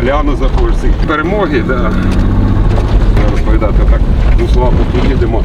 поляну. Ці перемоги, да. Розповідати так. Ну, слава Богу, їдемо.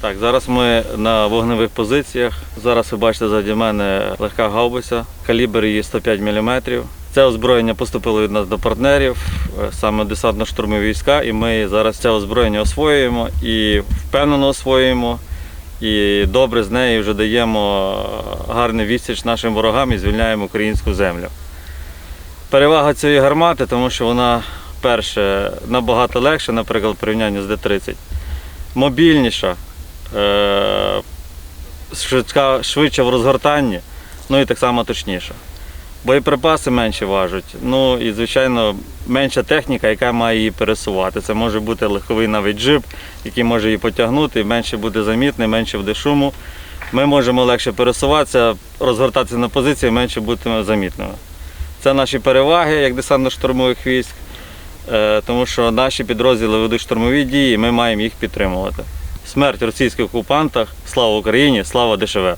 Так, зараз ми на вогневих позиціях. Зараз ви бачите заді мене легка гаубиця, калібр її 105 мм. Це озброєння поступило від нас до партнерів, е, саме десантно-штурмові війська, і ми зараз це озброєння освоюємо і впевнено освоюємо. І добре з нею вже даємо е, гарний відсіч нашим ворогам і звільняємо українську землю. Перевага цієї гармати, тому що вона, перше, набагато легша, наприклад, в порівнянні з Д-30. Мобільніша, швидше в розгортанні, ну і так само точніше. Боєприпаси менше важать. Ну і, звичайно, менша техніка, яка має її пересувати. Це може бути легковий навіть джип, який може її потягнути, менше буде замітний, менше буде шуму. Ми можемо легше пересуватися, розгортатися на позиції, менше бути замітними. Це наші переваги як десантно-штурмових військ, е, тому що наші підрозділи ведуть штурмові дії, і ми маємо їх підтримувати. Смерть російських окупантах, слава Україні, слава ДШВ.